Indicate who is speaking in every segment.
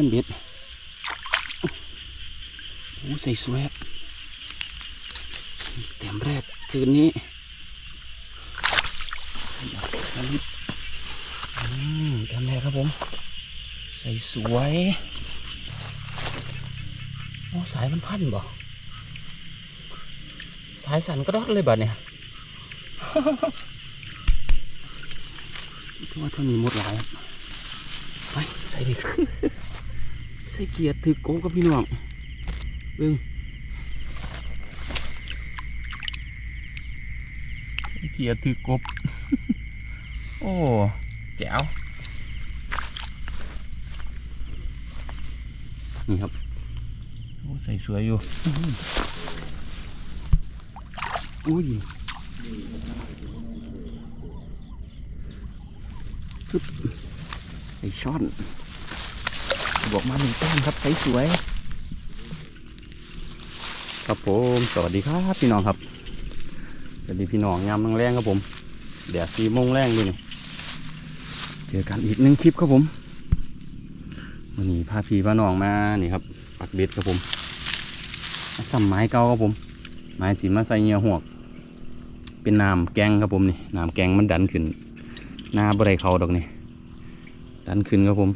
Speaker 1: นั่นเบ็ดโอ้ใส่สวยครับแต้มแรกคืนนี้แต้มแรกครับผม ใส่สวยโอ้สายมันพันบ่สายสั่นก็ดอดเลยบัดเนี่ยถือว่าเท่านี้หมดหลายไปใส่ไป ส่เกียร์ถือโกงกับพี่น้องเบิ่งใส่เกียร์ถือกบ โอ้แจ๋วนี่ครับโอ้ใส่สวยอยู่อุ้ยปึ๊บไอช่อน บอกมาหนึ่งแต้มครับใสสวย ครับผมสวัสดีครับพี่น้องครับสวัสดีพี่น้องยามแรงๆครับผมเดี๋ยวสี่โมงแรงเลยนี่เจอกันอีกหนึ่งคลิปครับผมวันนี้พาพี่พาน้องมานี่ครับปักเบ็ดครับผมมาซ้ำไม้เก่าครับผมไม้สีมาใส่เหงียหวก เป็นน้ำแกงครับผมนี่น้ำแกงมันดันขึ้นหน้าบริเขาดอกนี่ดันขึ้นครับผม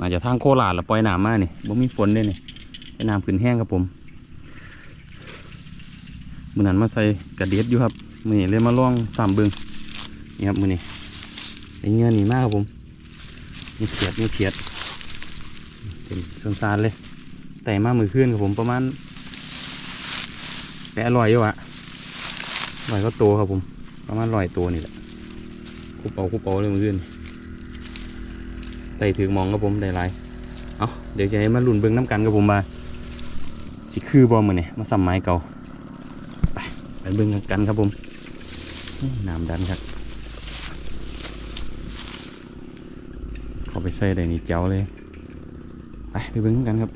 Speaker 1: มาจากทางโคราชแล้วปล่อยน้ำมานี่บ่มีฝนเลยนี่เป็นน้ำขึ้นแห้งครับผมมือนั้นมาใส่กระเดียดอยู่ครับมือนี้เลยมาล่องสามเบิงนี่ครับมือนี้ไอเงี้ยหนีมากครับผมนี่เขียดนี่เขียดเป็นส่วนซานเลย แต่มามือขึ้นครับผมประมาณแปะลอยอยู่อะลอยก็โตครับผม ประมาณลอยตัวนี่แหละคุบเอาคุบเอาเลยมือขึ้น ไต่ถึงมองครับผมได้หลายเอาเดี๋ยวจะให้มาลุ่นเบิ้งน้ำกันครับผมมาสิคือบอมือเนี่ยมาสัมไม้เก่าไปไปเบิ้งกันครับผมน้ำดันครับเขาไปใส่ได้นี่เจ้าเลยไปไปเบิ้งกันครับ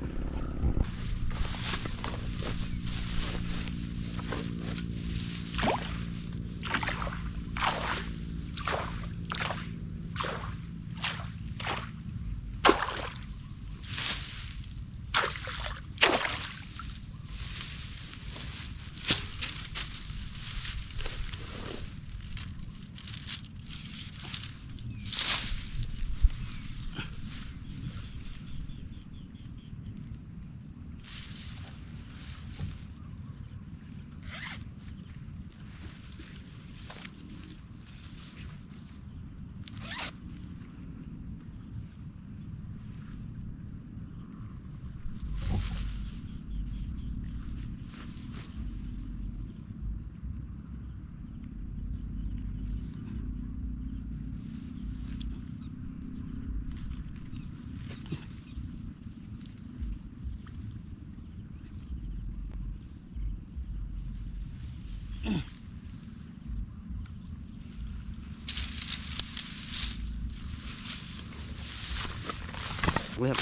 Speaker 1: เว็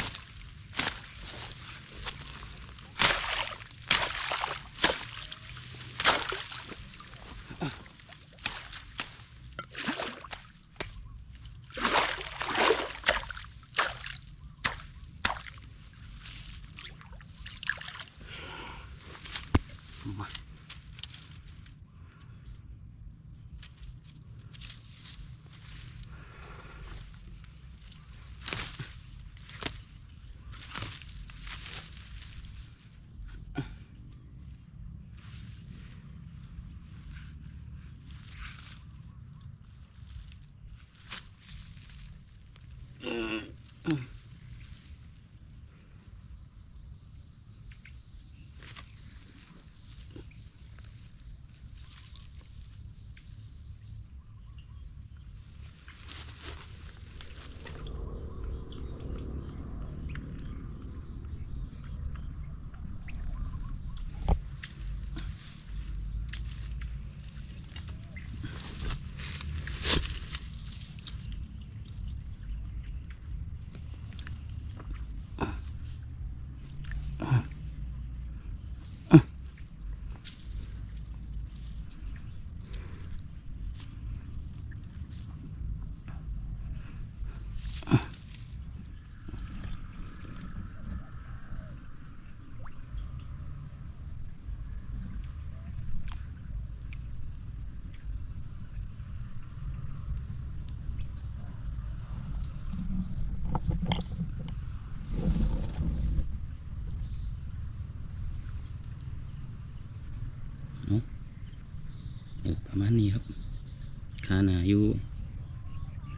Speaker 1: อยู่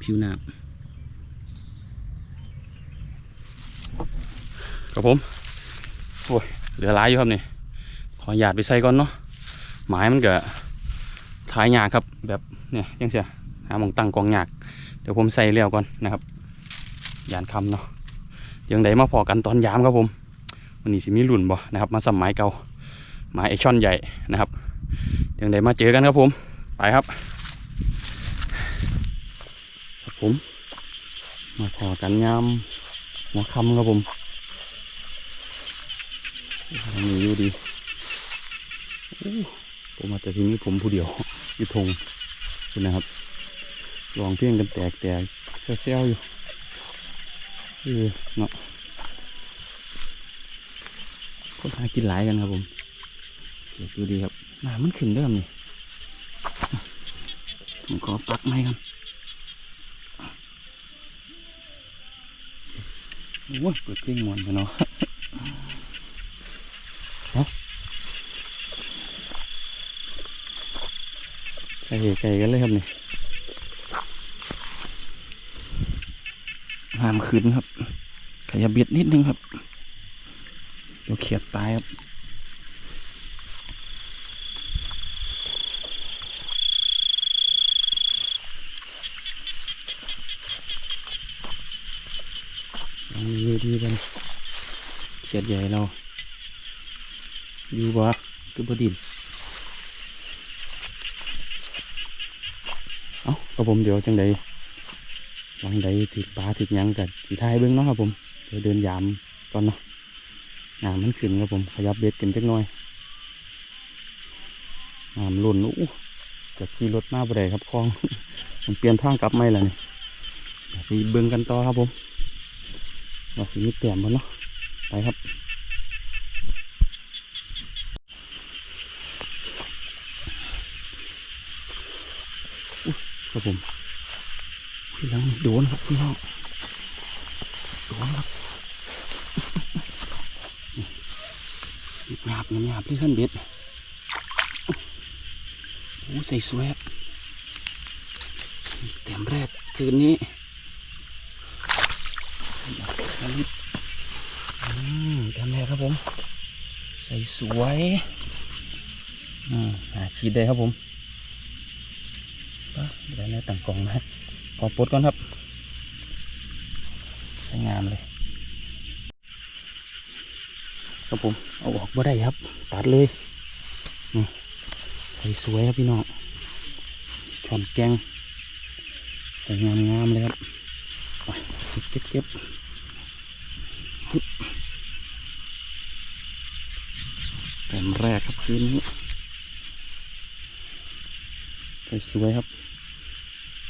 Speaker 1: ผิวน้ำครับผมโอ้ยเหลือหลายอยู่ครับนี่ขอหยาดไปใส่ก่อนเนาะหมายมันก็ท้ายหยาครับแบบเนี่ยยังเสียหาหมองตั้งกองหยากเดี๋ยวผมใส่เลี้ยวก่อนนะครับยานคำเนาะยังไดมาพอกันตอนยามครับผมวันนี้สิมีรุ่นบ่นะครับ มาสัมไม้เก่าไม้ไอช่อนใหญ่นะครับยังไดมาเจอกันครับผมไปครับ ผม มาพอกันยามหัวคำครับผมมีอยู่ดีผมมาแต่ที่นี้ผมผู้เดียวอยู่ทงคุณนะครับลองเพียงกันแตกแตกเซลๆอยู่เออเนาะคนหากินหลายกันครับผมเก็บดูดีครับหนามันขึ้นเริ่มนี่ผมขอปักไม้กัน โอ้ยเปิดเพลงมวนไปเนาะเอาใส่ไก่กันเลยครับนี่ห้ามขึ้นครับขยับเบียดนิดนึงครับเดี๋ยวเขียดตายครับ ลองดูดีกันเขียด ใหญ่เราอยู่บ่คือบดินเอ้าครับผมเดี๋ยวจังใดหลังใดถึกปลาถึกหยังกับสีไทายเบิ้องเนาะครับผมเดี๋ยวเดินยามก่อนเนาะน้ำมันขึ้นครับผมขยับเบ็ดกันจักหน่อยน้ำหล่นอู้กับขี่รถมาบ่ได้ครับคลองผมเปลี่ยนทางกลับไม่ล้วนี่เดี๋ยไปเบิ้งกันต่อครับผมว่าสีมีแต้มบ่เนาะไปครับอุ๊ย ครับผมพี่น้องโดนครับพี่น้องโดนครับหยาบหยาบที่ขั้นเบ็ดโอ้ใส่สวยครับแต้มแรกคืนนี้แต้มแรกครับผม ใส่สวยอืมหาขีดได้ครับผม ไปเดี๋ยวในต่างกล่องนะขอปลดก่อนครับใช้งามเลยครับผมเอาออกบ่ได้ครับ ตัดเลยนี่ใส่สวยครับพี่น้องช่อนแกงใส่งามงามเลยครับไปเก็บเก็บแต้มแรกครับคืนนี้ใส่สวยครับ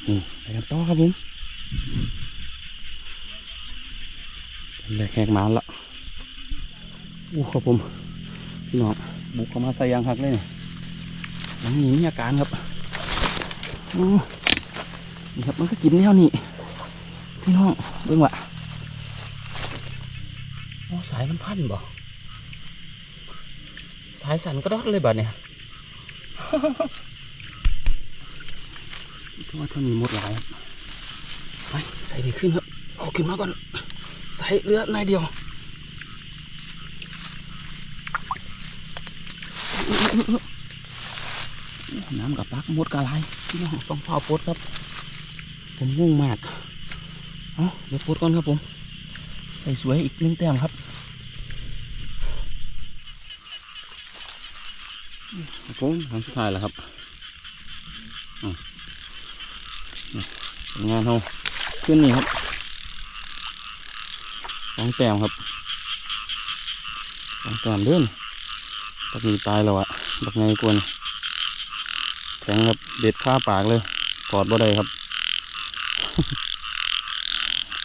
Speaker 1: นี่ไปกันต่อครับผมแหลกแหกหมาละอู้ครับผมพี่น้องบุกเข้ามาใส่ยางหักเลยนี่หลังนี้มีอาการครับอู้นี่ครับมันก็กินแนวนี้พี่น้องเบิ่งว่ะโอ้สายมันพันบ่สายสั่นก็ดอดเลยบัดเนี่ย เพราะว่าท่านี้หมดหลายไปใส่ไปขึ้นครับเอาขึ้นมาก่อนใส่เรือในายเดียวน้ำกับปักหมดกะไรพี่น้องต้องเฝ้าปดครับ ผมงงมากเอาเดี๋ยวปดก่อนครับผม ใส่สวยอีกหนึ่งแต้มครับครับผมทางสุดท้ายแล้วครับ งานเราขึ้นนี่ครับสองแต้มครับสองแต้มเดินตักมีตายแล้วอะบักไงกวนแข็งครับเด็ดข้าปากเลย ถอดบ่ได้ครับ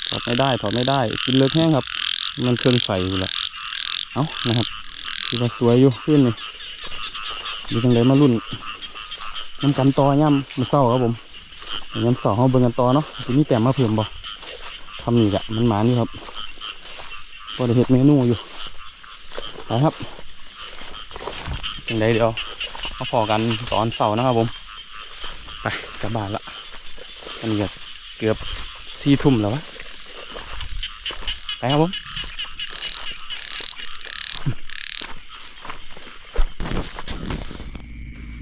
Speaker 1: ถอดไม่ได้ถอดไม่ได้ กินเลือดแห้งครับ มันเครื่องใส่อยู่แหละเอานะครับคือว่าสวยอยู่ขึ้นนี่มีจังเลยมารุ่นน้ำกันต่อย่ำมาเศร้าครับผม งั้นสองเขาเบิ่งกันต่อเนาะทีนี้แต่มาเพิ่มบ่ทำนี่แหละมันหมานี่ครับพอได้เห็ดเมนูอยู่ไปครับยังไงเดี๋ยวมาพอกันตอนเสาร์นะครับผม ไปกลับบ้านละอนนี้ก็เกือบสี่ทุ่มแล้ววะไปครับผม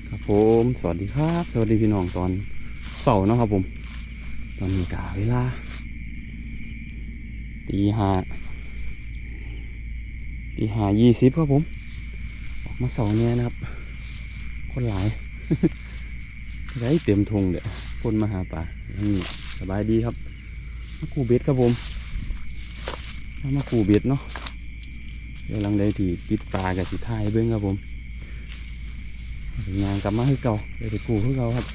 Speaker 1: ครับผม สวัสดีครับ สวัสดีพี่น้องตอน เสาร์เนาะครับผม ตอนนี้กาเวลาตีห้าตีห้ายี่สิบครับผม ออกมาเสาร์เนี่ยนะครับ คนหลายไรเต็มทงเด้อคนมาหาปลานี่สบายดีครับมากูเบ็ดครับผมมากูเบ็ดเนาะเดี๋ยวลังใดที่ปิดปลากับสิท้ายเบิ้งครับผมงานกลับมาให้เก่าเดี๋ยวไปกูให้เก่าครับ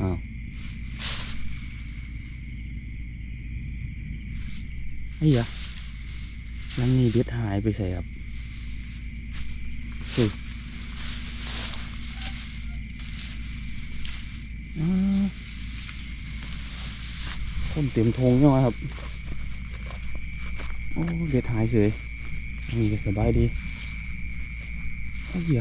Speaker 1: อ้าวไอ้ยะยังมีเบ็ดหายไปใส่ครับอ้าวคนเต็มทงใช่ไหมครับ โอ้เบ็ดหายเฉยนี่สบายดี โอ้ย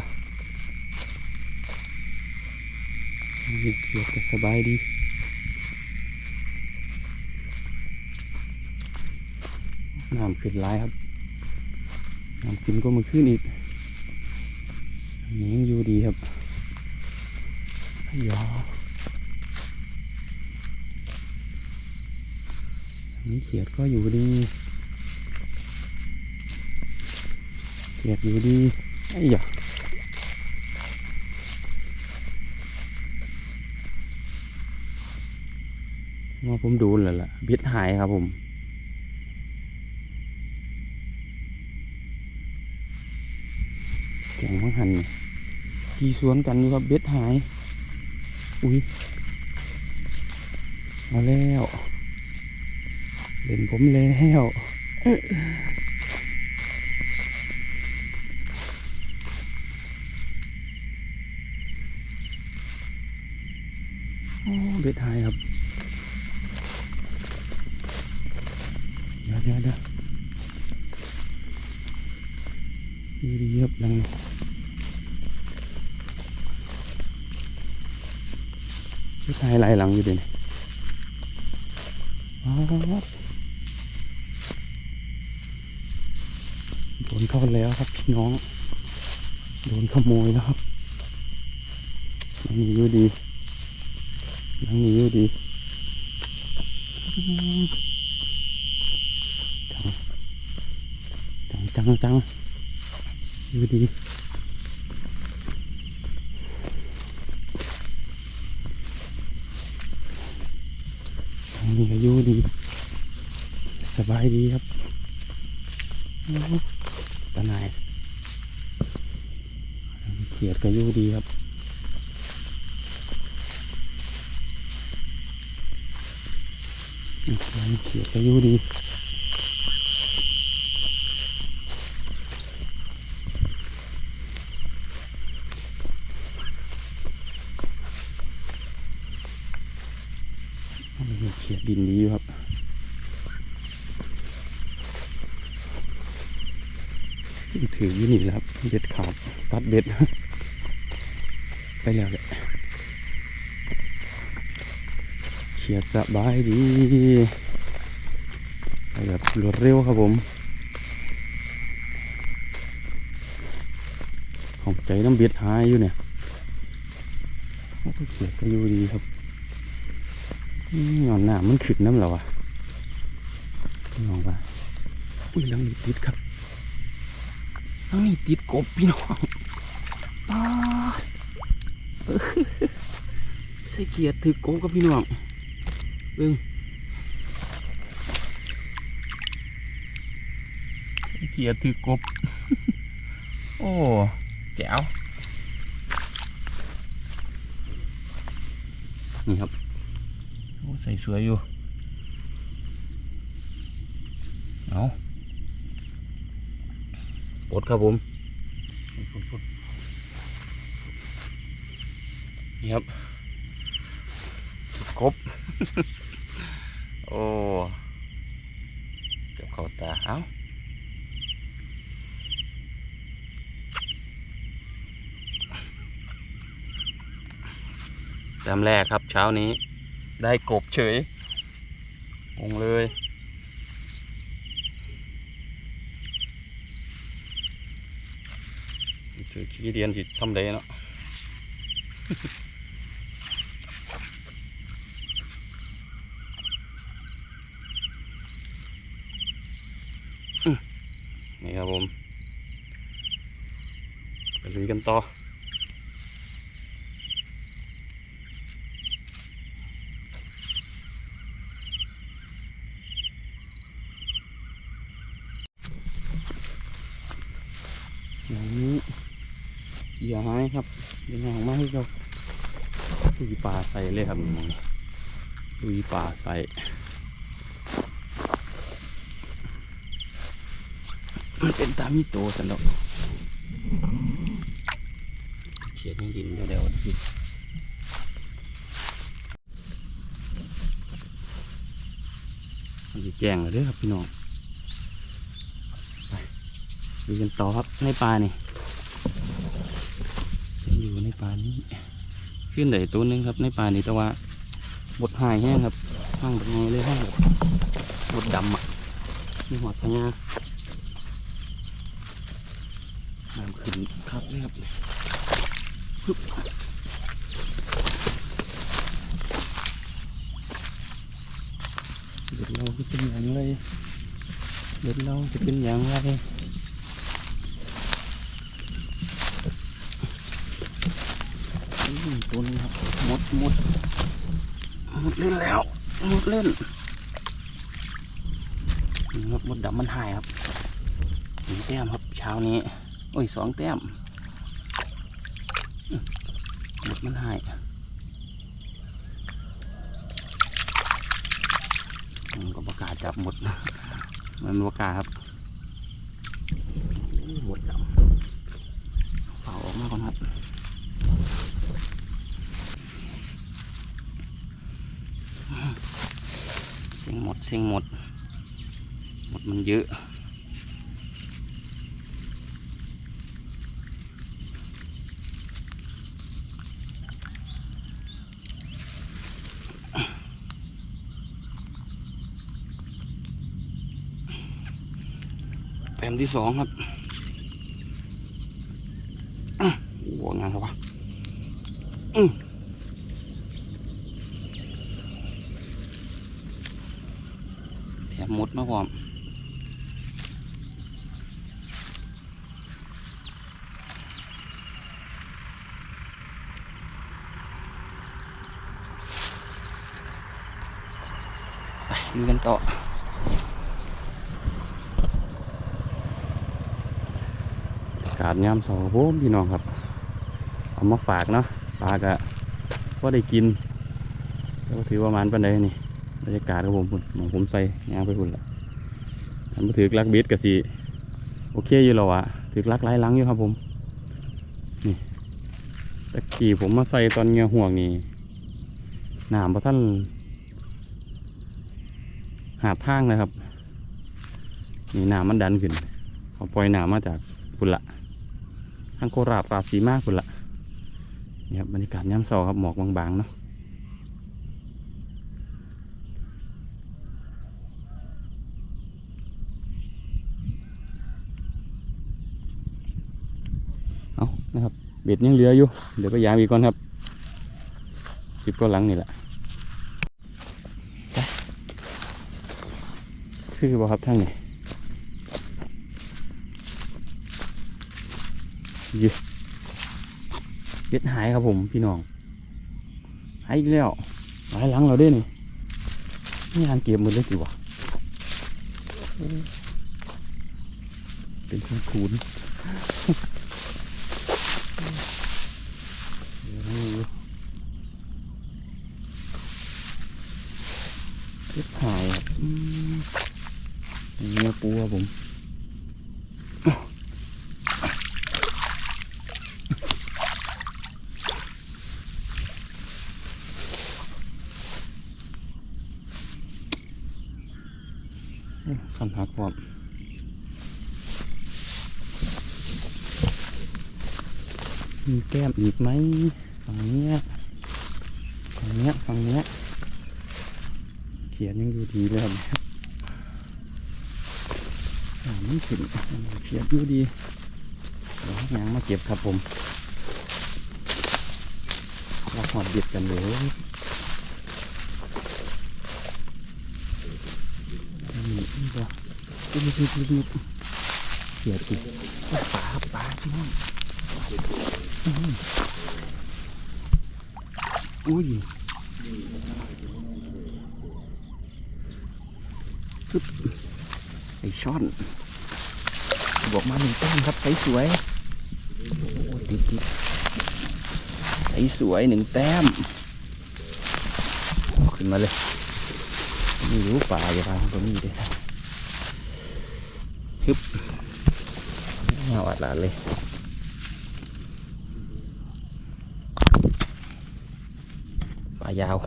Speaker 1: อะนี่เบ็ดก็สบายดีน้ำขึ้นหลายครับน้ำขึ้นก็มาขึ้นอีกอันนี้ยังอยู่ดีครับอ้ยานี่เขียดก็อยู่ดีเขียดอยู่ดีไอ้ยะ ว่าผมดูแล้วล่ะบิดหายครับผมแข่งมังหันนี่ขี่สวนกันอยู่ครับเบ็ดหาย อุ้ยมาแล้วเล่นผมแล้วโอ้เบ็ดหายครับ เดี๋ยวเดี๋ยวเดี๋ยวดีบดังนี้เบ็ดหายหลายหลังอยู่ดี๋ยวนี้ว้าวโดนเข้าแล้วครับพี่น้อง โดนขโมยแล้วครับยังมีอยู่ดียังมีอยู่ดี จังจังจังจังอยู่ดียังมีก็อยู่ดี สบายดีครับโอ้ตาหนายเขียดก็อยู่ดีครับเขียดก็อยู่ดีเขียดดินดีอยู่ครับ ถือยู่นี่และครับ เบ็ดขาดตัดเบ็ด ไปแล้วแหละเขียดสบายดีไปแบบรวดเร็วครับผมของใจน้ำเบ็ดหายอยู่เนี่ยเขียดก็อยู่ดีครับนี่นอนหน้ามันขึ้นน้ำเหรอวะนอนว่าอุ้ยลังนี้ติดครับ ทั้งนี้ติดกบพี่น้องป้าดเออใส่เกียร์ถือกบกับพี่น้องเบิ่งใส่เกียร์ถือกบ โอ้แจ๋วนี่ครับ โอ้ใส่สวยอยู่ เอา ปดครับผมนี่ครับกบโอ้เกับเขาตาเอ้าแต้มแรกครับเช้านี้ได้กบเฉยงงเลย ถือขี้เดียนสิซ้ำเดเนาะนี่ครับผมไปลุยกันต่ออย่า งนี้อย่าหายครับอย่าหางมาให้เราลุยป่าใส่เลยครับมึงลุยป่าใส่มันเป็นตามิโตสันดอกเขียนให้ดินเดี๋ยวๆดิมันแจ้งเลยครับพี่น้อง ไปดูกันต่อครับในปลานี่ย ปลานี้ขึ้นได้ตัวนึงครับในปลานี่แต่ว่าบดหายแห้งครับห้างแบบไงเลยห้างแบบบดดำอะนี่หัวพญาน้ำขึ้นครับเลยครับปึ๊บเดี๋ยวเราจะเป็นอย่างไรเดี๋ยวเราจะเป็นอย่างไร อืมตัวนี้ครับ หมดหมดเล่นแล้วหมดเล่นนี่ครับหมดดำมันหายครับหนึ่งแต้มครับเช้านี้โอ้ยสองแต้มอืมหมดมันหายอืมก็ประกาศจับหมดมันประกาศครับอู้หมดดำเป่าออกมาก่อนครับ เสียงหมดเสียงหมด หมดมันเยอะแต้มที่สองครับโอ้โหงานครับวะอืม แถ มหมดมาพร้อมไปดูกันต่อการยามสองโผมพี่น้องครับ เอามาฝากเนาะปลากะว่าได้กินก็ถือว่ามันปันไดนี่ บรรยากาศครับผมพุ่นหมองผมใส่ยางไปพุ่นละทำมาถือลักเบสกับสีโอเคอยู่แล้วอะถือลักไล่ลังอยู่ครับผม นี่ตะกี้ผมมาใส่ตอนเงือห่วงนี่หนามพระท่าน หาบทางนะครับ นี่หนามมันดันขึ้นเขาปล่อยหนามมาจากพุ่นละทางโคราชราชสีมากพุ่นละนี่ครับบรรยากาศย่ำเสาครับหมอกบางๆเนาะ เอานะครั บเบ็ดยังเหลืออยู่ เดี๋ยวไปยามอีกก่อนครับสิบก็หลังนี่แหละคือบ่ครับท่างนี้ยืเบ็ดหายครับผมพี่น้อง หายอีกแล้วหลายหลังเราด้วยนี่นี่งานเก็บหมดเลยสิวะเป็นศูนย์ศูนย์ เล็บหายครับเนื้อปูครับผมขันหักความมีแก้มอีกไหมฝั่งนี้ย ฝั่งเนี้ยฝั่งเนี้ยเขียนยังอยู่ ดีเลยครับอ่ามันขึ้นเขียนอยู่ดีเดี๋ยวยังมาเก็บครับผมเราหอดเด็ดกันเลยนี่นี่ก็ปุ๊บปุ๊บปุ๊บปุ๊บเขียนอีกปลาปลาที่นั่นอื้อ หืออุ้ยไอช่อนบอกมาหนึ่งแต้มครับใสสวยโอ้ยติดติดใสสวยหนึ่งแต้มขึ้นมาเลยไม่รู้ป่าอย่าไปตรงนี้เลยฮึบเอาอัดหลานเลยป่ายาว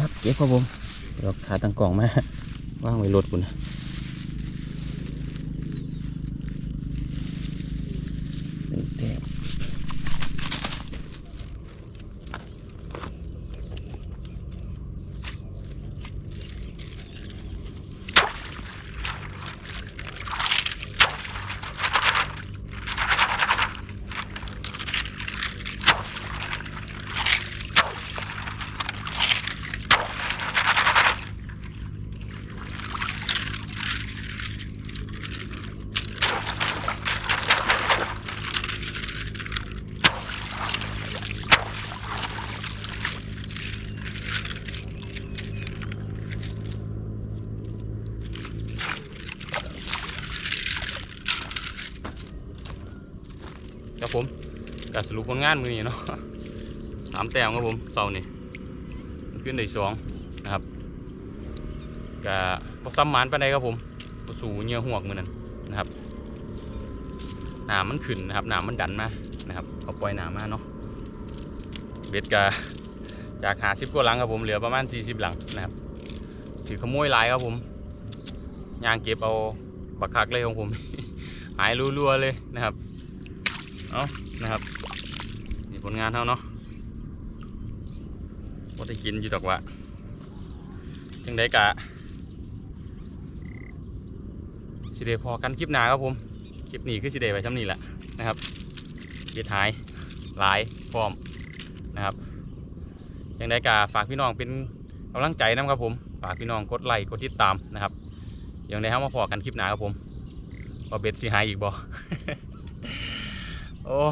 Speaker 1: ครับเก็บครับผมเราขาตั้งกล่องมาว่างไว้รถคุณนะ การสรุปผลงานมือนี้เนาะสามแต้มครับผมเสาร์นี่ขึ้นได้สองนะครับกะพอซ้ำหมานไปได้ครับผมพอสู่เงื่อหวกมือนั้นนะครับหนามมันขึ้นนะครับหนามมันดันมานะครับเขาปล่อยหนามมาเนาะเบ็ดกะจากหาสิบกว่าหลังครับผมเหลือประมาณสี่สิบหลังนะครับถือขโมยลายครับผมยางเก็บเอาบักคักเลยของผม หายรัวๆเลยนะครับ เอานะครับนี่ผลงานเท่าเนาะว่าได้กินอยู่ดอกวะจังได้กะสิเดพอกันคลิปหนาครับผม คลิปนี้คือสิเดไปช่ำนี้แหละนะครับเกียหายหลายพร้อมนะครับจังได้กะฝากพี่น้องเป็นกำลังใจนะครับผม ฝากพี่น้องกดไลค์กดติดตามนะครับยังได้เข้ามาพอกันคลิปหนาครับผมว่าเบ็ดสิหายอีกบ่ โอ้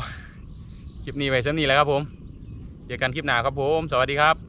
Speaker 1: คลิปนี้ไว้สำนี้แล้วครับผม เจอกันคลิปหน้าครับผม สวัสดีครับ